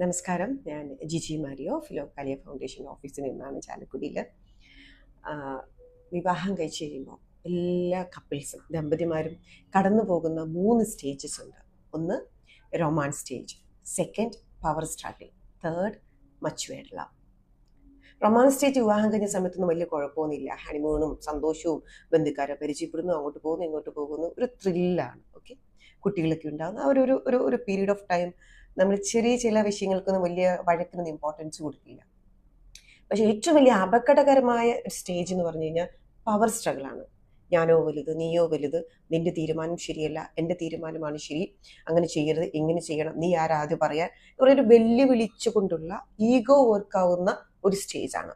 നമസ്കാരം. ഞാൻ Jiji Mario Philokalia foundation ഓഫീസിൽ നിന്നാണ് ചാലക്കുടിയിൽ വിവാഹം കഴിച്ച് കഴിയുമ്പോൾ എല്ലാ കപ്പിൾസും ദമ്പതിമാരും കടന്നു പോകുന്ന മൂന്ന് സ്റ്റേജസ് ഉണ്ട്. ഒന്ന് romance stage. Second power struggle third matured love. Romance stage വിവാഹം കഴിഞ്ഞ സമയത്തൊന്നും വലിയ കുഴപ്പമൊന്നുമില്ല. ഹണിമൂണും സന്തോഷവും ബന്ധുക്കാരെ പരിചയപ്പെടുന്നു അങ്ങോട്ട് പോകുന്നു ഇങ്ങോട്ട് പോകുന്നു. ഒരു ത്രില്ലാണ് ഓക്കെ കുട്ടികളൊക്കെ ഉണ്ടാകുന്നു ആ ഒരു ഒരു ഒരു പീരീഡ് ഓഫ് ടൈം നമ്മൾ ചെറിയ ചില വിഷയങ്ങൾക്കൊന്നും വലിയ വഴക്കിനൊന്നും ഇമ്പോർട്ടൻസ് കൊടുക്കില്ല. പക്ഷെ ഏറ്റവും വലിയ അപകടകരമായ സ്റ്റേജ് എന്ന് പറഞ്ഞു കഴിഞ്ഞാൽ പവർ സ്ട്രഗിളാണ് ഞാനോ വലുത് നീയോ വലുത് നിന്റെ തീരുമാനം ശരിയല്ല എന്റെ തീരുമാനമാണ് ശരി അങ്ങനെ ചെയ്യരുത് എങ്ങനെ ചെയ്യണം നീ ആരാദ്യം പറയാൻ. ഒരു വെല്ലുവിളിച്ചു കൊണ്ടുള്ള ഈഗോ വർക്കാവുന്ന ഒരു സ്റ്റേജാണ്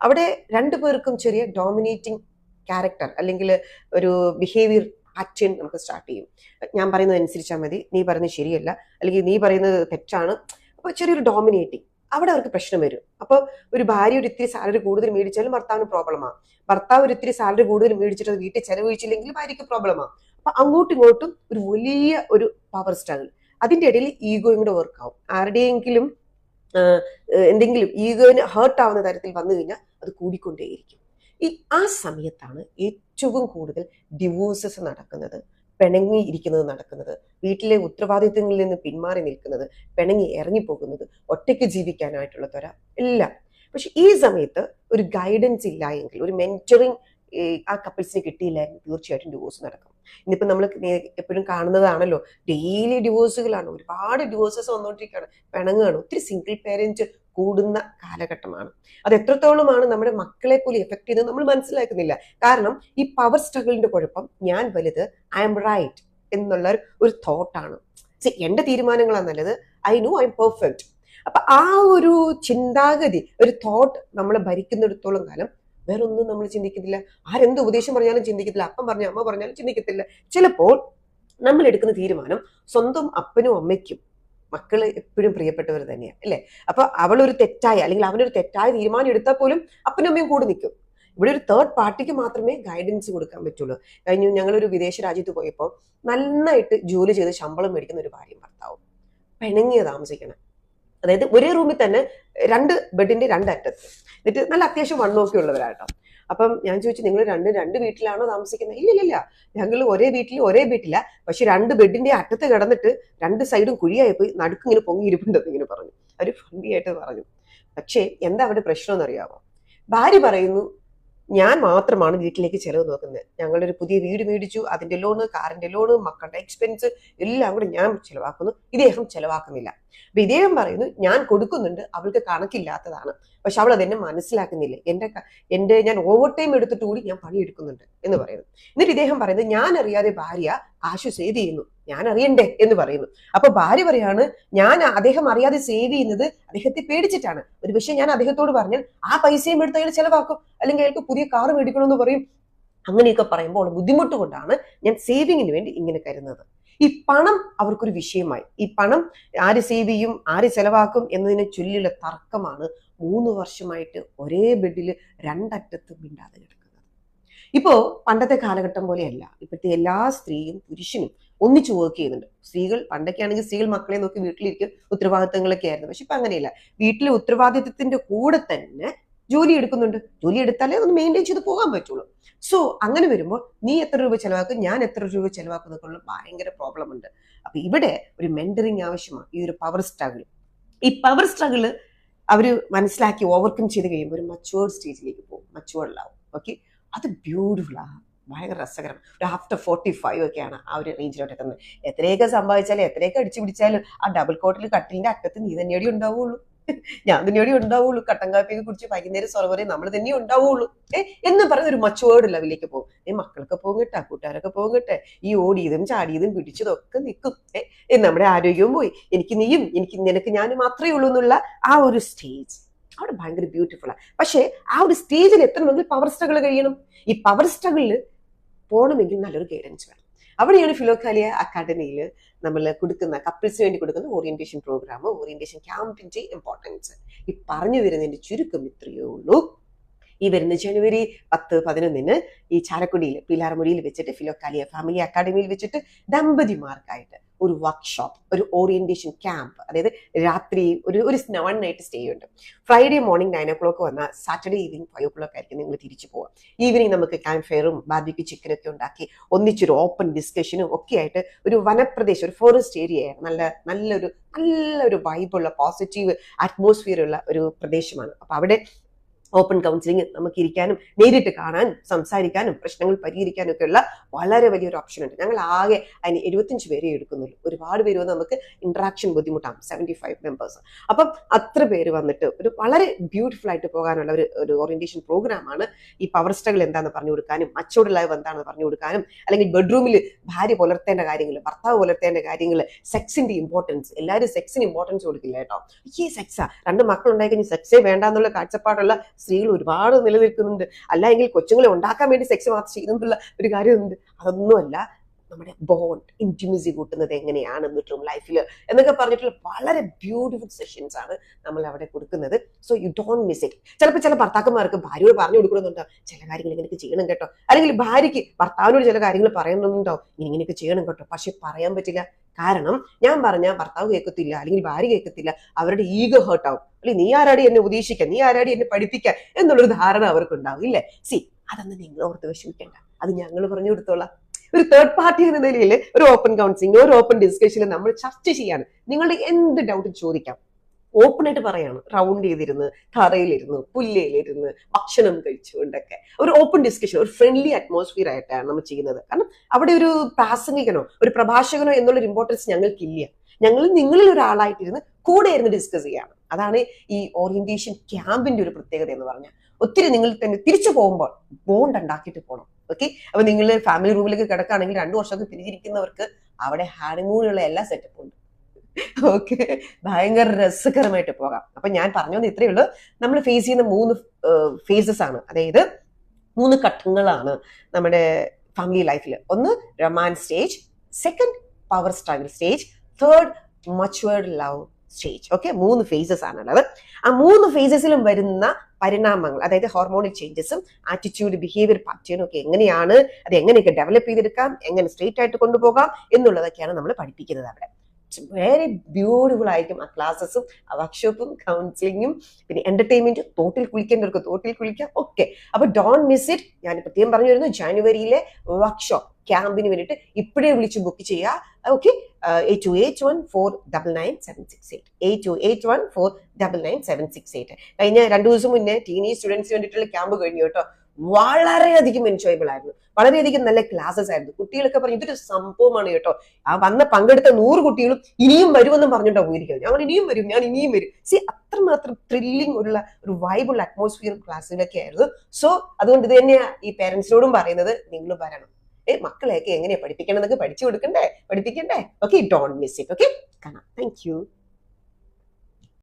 അവിടെ രണ്ടു പേർക്കും ചെറിയ ഡോമിനേറ്റിംഗ് ക്യാരക്ടർ അല്ലെങ്കിൽ ഒരു ബിഹേവിയർ പാറ്റേൺ നമുക്ക് സ്റ്റാർട്ട് ചെയ്യും. ഞാൻ പറയുന്നത് അനുസരിച്ചാൽ മതി. നീ പറയുന്നത് ശരിയല്ല. അല്ലെങ്കിൽ നീ പറയുന്നത് തെറ്റാണ്. അപ്പോൾ ചെറിയൊരു ഡോമിനേറ്റിംഗ് അവിടെ അവർക്ക് പ്രശ്നം വരും. അപ്പോൾ ഒരു ഭാര്യ ഒരു ഇത്തിരി സാലറി കൂടുതൽ മേടിച്ചാലും ഭർത്താവിന് പ്രോബ്ലമാണ് ഭർത്താവ് ഒരു ഇത്തിരി സാലറി കൂടുതൽ മേടിച്ചിട്ട് വീട്ടിൽ ചെലവഴിച്ചില്ലെങ്കിൽ ഭാര്യയ്ക്ക് പ്രോബ്ലമാണ് അപ്പൊ അങ്ങോട്ടും ഇങ്ങോട്ടും ഒരു വലിയ ഒരു പവർ സ്ട്രഗിൾ അതിന്റെ ഇടയിൽ ഈഗോയും കൂടെ വർക്ക് ആവും. ആരുടെയെങ്കിലും എന്തെങ്കിലും ഈഗോയിന് ഹേർട്ട് ആവുന്ന തരത്തിൽ വന്നു കഴിഞ്ഞാൽ അത് കൂടിക്കൊണ്ടേയിരിക്കും. ഈ ആ സമയത്താണ് ഏറ്റവും കൂടുതൽ ഡിവോഴ്സസ് നടക്കുന്നത് പിണങ്ങി ഇരിക്കുന്നത് നടക്കുന്നത് വീട്ടിലെ ഉത്തരവാദിത്തങ്ങളിൽ നിന്ന് പിന്മാറി നിൽക്കുന്നത് പിണങ്ങി ഇറങ്ങിപ്പോകുന്നത് ഒറ്റയ്ക്ക് ജീവിക്കാനായിട്ടുള്ള ത്വര എല്ലാം പക്ഷെ ഈ സമയത്ത് ഒരു ഗൈഡൻസ് ഇല്ല എങ്കിൽ ഒരു മെന്ററിങ് ആ കപ്പിൾസിന് കിട്ടിയില്ലായിരുന്നു തീർച്ചയായിട്ടും ഡിവോഴ്സ് നടക്കും. ഇന്നിപ്പോ നമ്മൾ എപ്പോഴും കാണുന്നതാണല്ലോ ഡെയിലി ഡിവോഴ്സുകളാണ് ഒരുപാട് ഡിവോഴ്സസ് വന്നുകൊണ്ടിരിക്കുകയാണ് പിണങ്ങുകയാണ്. ഒത്തിരി സിംഗിൾ പേരന്റ് കൂടുന്ന കാലഘട്ടമാണ്. അത് എത്രത്തോളമാണ് നമ്മുടെ മക്കളെ പോലും എഫക്ട് ചെയ്തത് നമ്മൾ മനസ്സിലാക്കുന്നില്ല. കാരണം ഈ പവർ സ്ട്രഗിളിന്റെ കുഴപ്പം ഞാൻ വലുത് ഐ എം റൈറ്റ് എന്നുള്ള ഒരു തോട്ടാണ് എന്റെ തീരുമാനങ്ങളാണ് നല്ലത്. I know I M perfect അപ്പൊ ആ ഒരു ചിന്താഗതി ഒരു തോട്ട് നമ്മളെ ഭരിക്കുന്നിടത്തോളം കാലം വേറെ ഒന്നും നമ്മൾ ചിന്തിക്കുന്നില്ല. ആരെന്ത് ഉപദേശം പറഞ്ഞാലും ചിന്തിക്കത്തില്ല. അപ്പം പറഞ്ഞ അമ്മ പറഞ്ഞാലും ചിന്തിക്കത്തില്ല. ചിലപ്പോൾ നമ്മൾ എടുക്കുന്ന തീരുമാനം സ്വന്തം അപ്പനും അമ്മയ്ക്കും മക്കൾ എപ്പോഴും പ്രിയപ്പെട്ടവർ തന്നെയാണ് അല്ലേ? അപ്പൊ അവളൊരു തെറ്റായ അല്ലെങ്കിൽ അവനൊരു തെറ്റായ തീരുമാനം എടുത്താൽ പോലും അപ്പനും അമ്മയും കൂടെ നിൽക്കും. ഇവിടെ ഒരു തേർഡ് പാർട്ടിക്ക് മാത്രമേ ഗൈഡൻസ് കൊടുക്കാൻ പറ്റുള്ളൂ. കഴിഞ്ഞു ഞങ്ങളൊരു വിദേശ രാജ്യത്ത് പോയപ്പോൾ നന്നായിട്ട് ജോലി ചെയ്ത് ശമ്പളം മേടിക്കുന്ന ഒരു ഭാര്യയും ഭർത്താവും പിണങ്ങിയ താമസിക്കണം. അതായത് ഒരേ റൂമിൽ തന്നെ രണ്ട് ബെഡിന്റെ രണ്ട് അറ്റത്ത്. എന്നിട്ട് നല്ല അത്യാവശ്യം വണ്ണമൊക്കെ ഉള്ളവരാട്ടോ അപ്പം ഞാൻ ചോദിച്ചു നിങ്ങൾ രണ്ട് രണ്ട് വീട്ടിലാണോ താമസിക്കുന്നത് ഇല്ല ഇല്ല ഇല്ല. ഞങ്ങൾ ഒരേ വീട്ടിൽ ഒരേ വീട്ടില പക്ഷെ രണ്ട് ബെഡിന്റെ അറ്റത്ത് കിടന്നിട്ട് രണ്ട് സൈഡും കുഴിയായി പോയി നടുക്ക് ഇങ്ങനെ പൊങ്ങിയിരിപ്പുണ്ടെന്ന് ഇങ്ങനെ പറഞ്ഞു. അവർ ഫണ്ടിയായിട്ട് പറഞ്ഞു. പക്ഷേ എന്താ അവിടെ പ്രശ്നം എന്നറിയാമോ ഭാര്യ പറയുന്നു ഞാൻ മാത്രമാണ് വീട്ടിലേക്ക് ചെലവ് നോക്കുന്നത്. ഞങ്ങളൊരു പുതിയ വീട് മേടിച്ചു അതിന്റെ ലോണ് കാറിന്റെ ലോണ് മക്കളുടെ എക്സ്പെൻസ് എല്ലാം കൂടെ ഞാൻ ചെലവാക്കുന്നു. ഇദ്ദേഹം ചെലവാക്കുന്നില്ല. അപ്പൊ ഇദ്ദേഹം പറയുന്നു ഞാൻ കൊടുക്കുന്നുണ്ട് അവൾക്ക് കണക്കില്ലാത്തതാണ്. പക്ഷെ അവൾ അതെന്നെ മനസ്സിലാക്കുന്നില്ല. എന്റെ എന്റെ ഞാൻ ഓവർ ടൈം എടുത്തിട്ട് കൂടി ഞാൻ പണിയെടുക്കുന്നുണ്ട് എന്ന് പറയുന്നു. എന്നിട്ട് ഇദ്ദേഹം പറയുന്നത് ഞാൻ അറിയാതെ ഭാര്യ കാശ് സേവ് ചെയ്യുന്നു. ഞാൻ അറിയണ്ടേ എന്ന് പറയുന്നു. അപ്പൊ ഭാര്യ പറയാണ് ഞാൻ അദ്ദേഹം അറിയാതെ സേവ് ചെയ്യുന്നത് അദ്ദേഹത്തെ പേടിച്ചിട്ടാണ്. ഒരു പക്ഷേ ഞാൻ അദ്ദേഹത്തോട് പറഞ്ഞാൽ ആ പൈസയും എടുത്ത് അയാൾ ചെലവാക്കും. അല്ലെങ്കിൽ അയാൾക്ക് പുതിയ കാർ മേടിക്കണമെന്ന് പറയും. അങ്ങനെയൊക്കെ പറയുമ്പോൾ ബുദ്ധിമുട്ട് കൊണ്ടാണ് ഞാൻ സേവിങ്ങിന് വേണ്ടി ഇങ്ങനെ കരുതുന്നത്. ഈ പണം അവർക്കൊരു വിഷയമായി. ഈ പണം ആര് സേവ് ചെയ്യും ആര് ചെലവാക്കും എന്നതിനെ ചൊല്ലിയുള്ള തർക്കമാണ് മൂന്ന് വർഷമായിട്ട് ഒരേ ബെഡിൽ രണ്ടറ്റത്ത് മിണ്ടാതെ കിടക്കുന്നത്. ഇപ്പോ പണ്ടത്തെ കാലഘട്ടം പോലെയല്ല. ഇപ്പോഴത്തെ എല്ലാ സ്ത്രീയും പുരുഷനും ഒന്നിച്ചു വർക്ക് ചെയ്യുന്നുണ്ട്. സ്ത്രീകൾ പണ്ടൊക്കെ ആണെങ്കിൽ സ്ത്രീകൾ മക്കളെ നോക്കി വീട്ടിലിരിക്കും ഉത്തരവാദിത്തങ്ങളൊക്കെ ആയിരുന്നു. പക്ഷെ ഇപ്പം അങ്ങനെയല്ല. വീട്ടിലെ ഉത്തരവാദിത്തത്തിന്റെ കൂടെ തന്നെ ജോലി എടുക്കുന്നുണ്ട്. ജോലി എടുത്താലേ ഒന്ന് മെയിന്റെയിൻ ചെയ്ത് പോകാൻ പറ്റുള്ളൂ. സോ അങ്ങനെ വരുമ്പോൾ നീ എത്ര രൂപ ചെലവാക്കും ഞാൻ എത്ര രൂപ ചെലവാക്കുന്നതിനുള്ള ഭയങ്കര പ്രോബ്ലം ഉണ്ട്. അപ്പൊ ഇവിടെ ഒരു മെന്ററിങ് ആവശ്യമാണ്. ഈ ഒരു പവർ സ്ട്രഗിൾ ഈ പവർ സ്ട്രഗിൾ അവർ മനസ്സിലാക്കി ഓവർകം ചെയ്ത് കഴിയുമ്പോൾ ഒരു മച്ചുവേർഡ് സ്റ്റേജിലേക്ക് പോകും. മച്ചുവേർഡിലാവും ഓക്കെ അത് ബ്യൂട്ടിഫുൾ ആണ് ഭയങ്കര രസകരം. ഒരു ആഫ്റ്റർ ഫോർട്ടി ഫൈവ് ഒക്കെയാണ് ആ ഒരു റേഞ്ചിലോട്ട് എത്തുന്നത്. എത്രയൊക്കെ സംഭവിച്ചാലും എത്രയൊക്കെ അടിച്ചു പിടിച്ചാലും ആ ഡബിൾ കോട്ടിൽ കട്ടിലിന്റെ അറ്റത്ത് നീ തന്നെയോടി ഉണ്ടാവുള്ളൂ. ഞാൻ തന്നെയോടി ഉണ്ടാവുള്ളൂ. കട്ടൻ കാപ്പിയൊക്കെ കുടിച്ച് വൈകുന്നേരം സ്വറവരെ നമ്മൾ തന്നെ ഉണ്ടാവുള്ളൂ. ഏ എന്ന് പറഞ്ഞ ഒരു മച്ചുവേർഡ് ലെവലിലേക്ക് പോകും. ഏ മക്കൾക്ക് പോകും കേട്ടാ കൂട്ടുകാരൊക്കെ പോകും കേട്ടെ. ഈ ഓടിയതും ചാടിയതും പിടിച്ചതും ഒക്കെ നിൽക്കും. ഏ നമ്മുടെ ആരോഗ്യവും പോയി. എനിക്ക് നീയും എനിക്ക് നിനക്ക് ഞാനും മാത്രമേ ഉള്ളൂ എന്നുള്ള ആ ഒരു സ്റ്റേജ് അവിടെ ഭയങ്കര ബ്യൂട്ടിഫുള്ളാണ് പക്ഷേ ആ ഒരു സ്റ്റേജിൽ എത്തണമെങ്കിൽ പവർ സ്ട്രഗിൾ കഴിയണം? ഈ പവർ സ്ട്രഗിളിൽ പോകണമെങ്കിൽ നല്ലൊരു ഗൈഡൻസ് വേണം. അവിടെയാണ് ഫിലോക്കാലിയ അക്കാദമിയിൽ നമ്മൾ കൊടുക്കുന്ന കപ്പിൾസിന് വേണ്ടി കൊടുക്കുന്ന ഓറിയന്റേഷൻ പ്രോഗ്രാം ഓറിയന്റേഷൻ ക്യാമ്പിന്റെ ഇമ്പോർട്ടൻസ് ഈ പറഞ്ഞു വരുന്നതിന്റെ ചുരുക്കം ഇത്രയേ ഉള്ളൂ. ഈ വരുന്ന ജനുവരി പത്ത് പതിനൊന്നിന് ഈ ചാലക്കുടിയിൽ പിലാർമുടിയിൽ വെച്ചിട്ട് ഫിലോക്കാലിയ ഫാമിലി അക്കാദമിയിൽ വെച്ചിട്ട് ദമ്പതിമാർക്കായിട്ട് ഒരു വർക്ക്ഷോപ്പ് ഒരു ഓറിയന്റേഷൻ ക്യാമ്പ് അതായത് രാത്രി ഒരു ഒരു വൺ നൈറ്റ് സ്റ്റേ ഉണ്ട്. Friday morning nine o'clock വന്നാൽ Saturday evening five o'clock ആയിരിക്കും നിങ്ങൾ തിരിച്ചു പോവാം ഈവനിങ് നമുക്ക് ക്യാമ്പ് ഫെയറും ബാർബിക്യൂ ചിക്കനൊക്കെ ഉണ്ടാക്കി ഒന്നിച്ചൊരു ഓപ്പൺ ഡിസ്കഷനും ഒക്കെ ആയിട്ട് ഒരു വനപ്രദേശം ഒരു ഫോറസ്റ്റ് ഏരിയയാണ് നല്ല നല്ലൊരു നല്ലൊരു വൈബുള്ള പോസിറ്റീവ് അറ്റ്മോസ്ഫിയർ ഉള്ള ഒരു പ്രദേശമാണ്. അപ്പൊ അവിടെ ഓപ്പൺ കൗൺസിലിംഗ് നമുക്ക് ഇരിക്കാനും നേരിട്ട് കാണാനും സംസാരിക്കാനും പ്രശ്നങ്ങൾ പരിഹരിക്കാനും ഒക്കെ ഉള്ള വളരെ വലിയൊരു ഓപ്ഷൻ ഉണ്ട്. ഞങ്ങൾ ആകെ അതിന് എഴുപത്തഞ്ച് പേരെ എടുക്കുന്നുള്ളൂ. ഒരുപാട് പേര് വന്ന് നമുക്ക് ഇൻട്രാക്ഷൻ ബുദ്ധിമുട്ടാണ് സെവന്റി ഫൈവ് മെമ്പേഴ്സ് അപ്പം അത്ര പേര് വന്നിട്ട് ഒരു വളരെ ബ്യൂട്ടിഫുൾ ആയിട്ട് പോകാനുള്ള ഒരു ഒരു ഓറിയന്റേഷൻ പ്രോഗ്രാമാണ് ഈ പവർ സ്ട്രഗിൾ എന്താണെന്ന് പറഞ്ഞു കൊടുക്കാനും മച്ചോട് ലൈവ് എന്താണെന്ന് പറഞ്ഞു കൊടുക്കാനും അല്ലെങ്കിൽ ബെഡ്റൂമിൽ ഭാര്യ പുലർത്തേണ്ട കാര്യങ്ങൾ ഭർത്താവ് പുലർത്തേണ്ട കാര്യങ്ങൾ സെക്സിന്റെ ഇമ്പോർട്ടൻസ് എല്ലാവരും സെക്സിന് ഇമ്പോർട്ടൻസ് കൊടുക്കില്ല കേട്ടോ. ഈ സെക്സാ രണ്ട് മക്കളുണ്ടായി കഴിഞ്ഞാൽ സെക്സേ വേണ്ട എന്നുള്ള കാഴ്ചപ്പാടുള്ള സ്ത്രീകൾ ഒരുപാട് നിലനിൽക്കുന്നുണ്ട്. അല്ല എങ്കിൽ കൊച്ചുങ്ങളെ ഉണ്ടാക്കാൻ വേണ്ടി സെക്സ് മാത്രം ചെയ്യുന്നുള്ള ഒരു കാര്യമുണ്ട്. അതൊന്നുമല്ല. നമ്മുടെ ബോണ്ട് ഇന്റിമസി കൂട്ടുന്നത് എങ്ങനെയാണ് ബെഡ്റൂം ലൈഫിൽ എന്നൊക്കെ പറഞ്ഞിട്ടുള്ള വളരെ ബ്യൂട്ടിഫുൾ സെഷൻസ് ആണ് നമ്മൾ അവിടെ കൊടുക്കുന്നത്. So you don't miss it ചിലപ്പോൾ ചില ഭർത്താക്കന്മാർക്ക് ഭാര്യയോട് പറഞ്ഞു കൊടുക്കണമെന്നുണ്ടോ ചില കാര്യങ്ങൾ ഇങ്ങനെയൊക്കെ ചെയ്യണം കേട്ടോ. അല്ലെങ്കിൽ ഭാര്യയ്ക്ക് ഭർത്താവിനോട് ചില കാര്യങ്ങൾ പറയണമെന്നുണ്ടോ ഇങ്ങനെയൊക്കെ ചെയ്യണം കേട്ടോ. പക്ഷെ പറയാൻ പറ്റില്ല. കാരണം ഞാൻ പറഞ്ഞാൽ ഭർത്താവ് കേൾക്കത്തില്ല അല്ലെങ്കിൽ ഭാര്യ കേൾക്കത്തില്ല അവരുടെ ഈഗോ ഹേർട്ട് ആവും. അല്ലെങ്കിൽ നീ ആരാടി എന്നെ ഉപദേശിക്കാൻ നീ ആരാടി എന്നെ പഠിപ്പിക്കാൻ എന്നുള്ളൊരു ധാരണ അവർക്കുണ്ടാവും ഇല്ലേ? സി അതൊന്നും നിങ്ങൾ ഓർത്ത് വിഷമിക്കേണ്ട. അത് ഞങ്ങൾ പറഞ്ഞു കൊടുത്തോളാം. ഒരു തേർഡ് പാർട്ടി എന്ന നിലയിൽ ഒരു ഓപ്പൺ കൗൺസിലിംഗ് ഒരു ഓപ്പൺ ഡിസ്കഷനിൽ നമ്മൾ ചർച്ച ചെയ്യാണ്. നിങ്ങളുടെ എന്ത് ഡൗട്ടും ചോദിക്കാം. ഓപ്പൺ ആയിട്ട് പറയാണ്. റൗണ്ട് ചെയ്തിരുന്ന് തറയിലിരുന്ന് പുല്ലയിലിരുന്ന് ഭക്ഷണം കഴിച്ചുകൊണ്ടൊക്കെ. ഒരു ഓപ്പൺ ഡിസ്കഷൻ ഒരു ഫ്രണ്ട്ലി അറ്റ്മോസ്ഫിയർ ആയിട്ടാണ് നമ്മൾ ചെയ്യുന്നത്. കാരണം അവിടെ ഒരു പ്രാസംഗികനോ ഒരു പ്രഭാഷകനോ എന്നുള്ളൊരു ഇമ്പോർട്ടൻസ് ഞങ്ങൾക്കില്ല. ഞങ്ങൾ നിങ്ങളിൽ ഒരാളായിട്ടിരുന്ന് കൂടെ ഇരുന്ന് ഡിസ്കസ് ചെയ്യാണ്. അതാണ് ഈ ഓറിയന്റേഷൻ ക്യാമ്പിന്റെ ഒരു പ്രത്യേകത എന്ന് പറഞ്ഞാൽ. ഒത്തിരി നിങ്ങൾ തന്നെ തിരിച്ചു പോകുമ്പോൾ ബോണ്ട് ഉണ്ടാക്കിയിട്ട് പോകണം ഓക്കെ അപ്പൊ നിങ്ങൾ ഫാമിലി റൂമിലേക്ക് കിടക്കുകയാണെങ്കിൽ രണ്ടു വർഷമൊക്കെ പിരിഞ്ഞിരിക്കുന്നവർക്ക് അവിടെ ഹാനിമൂണിലുള്ള എല്ലാ സെറ്റപ്പും ഉണ്ട്. ഓക്കെ ഭയങ്കര രസകരമായിട്ട് പോകാം. അപ്പൊ ഞാൻ പറഞ്ഞു വന്ന ഇത്രയേ ഉള്ളൂ. നമ്മൾ ഫേസ് ചെയ്യുന്ന മൂന്ന് ഫേസസ് ആണ്. അതായത് മൂന്ന് ഘട്ടങ്ങളാണ് നമ്മുടെ ഫാമിലി ലൈഫിൽ ഒന്ന് romance stage second power struggle stage third matured love stage okay മൂന്ന് ഫേസസ് ആണുള്ളത്. ആ മൂന്ന് ഫേസസിലും വരുന്ന പരിണാമങ്ങൾ അതായത് ഹോർമോണൽ ചേഞ്ചസും ആറ്റിറ്റ്യൂഡ് ബിഹേവിയർ പാറ്റേണും ഒക്കെ എങ്ങനെയാണ് അത് എങ്ങനെയൊക്കെ ഡെവലപ്പ് ചെയ്തെടുക്കാം എങ്ങനെ സ്ട്രേറ്റ് ആയിട്ട് കൊണ്ടുപോകാം എന്നുള്ളതൊക്കെയാണ് നമ്മൾ പഠിപ്പിക്കുന്നത് അവിടെ. വെരി ബ്യൂട്ടിഫുൾ ആയിരിക്കും ആ ക്ലാസ്സസും ആ വർക്ക്ഷോപ്പും കൗൺസിലിങ്ങും പിന്നെ എന്റർടൈൻമെന്റ് തോട്ടിൽ കുളിക്കേണ്ടവർക്ക് തോട്ടിൽ കുളിക്കാം ഓക്കെ അപ്പൊ ഡോൺ മിസ് ഇറ്റ് ഞാൻ പ്രത്യേകം പറഞ്ഞു വരുന്നു ജാനുവരിയിലെ വർക്ക്ഷോപ്പ് ക്യാമ്പിന് വേണ്ടിയിട്ട് ഇപ്പോഴേ വിളിച്ച് ബുക്ക് ചെയ്യുക. Okay eight two eight one four double nine seven six eight eight two eight one four double nine seven six eight കഴിഞ്ഞ രണ്ടു ദിവസം മുന്നേ ടീനേജ് സ്റ്റുഡൻസിന് വേണ്ടിയിട്ടുള്ള ക്യാമ്പ് കഴിഞ്ഞു കേട്ടോ. വളരെയധികം എൻജോയബിൾ ആയിരുന്നു. വളരെയധികം നല്ല ക്ലാസ്സസ് ആയിരുന്നു. കുട്ടികളൊക്കെ പറഞ്ഞു ഇതൊരു സംഭവമാണ് കേട്ടോ. ആ വന്ന പങ്കെടുത്ത നൂറ് കുട്ടികളും ഇനിയും വരുമെന്നും പറഞ്ഞിട്ടോ പോയിരിക്കുന്നത് ഞങ്ങൾ ഇനിയും വരും ഞാൻ ഇനിയും വരും. സി അത്രമാത്രം ത്രില്ലിംഗ് ഉള്ള ഒരു വൈബിൾ അറ്റ്മോസ്ഫിയർ ക്ലാസ്സിലൊക്കെ ആയിരുന്നു. സോ അതുകൊണ്ട് ഇത് തന്നെയാ ഈ പേരൻസിനോടും പറയുന്നത്. നിങ്ങൾ വരണം. മക്കളെയൊക്കെ എങ്ങനെയാ പഠിപ്പിക്കണം എന്നൊക്കെ പഠിച്ചു കൊടുക്കണ്ടേ? പഠിപ്പിക്കണ്ടേ? Okay don't miss it okay കാണാം. താങ്ക്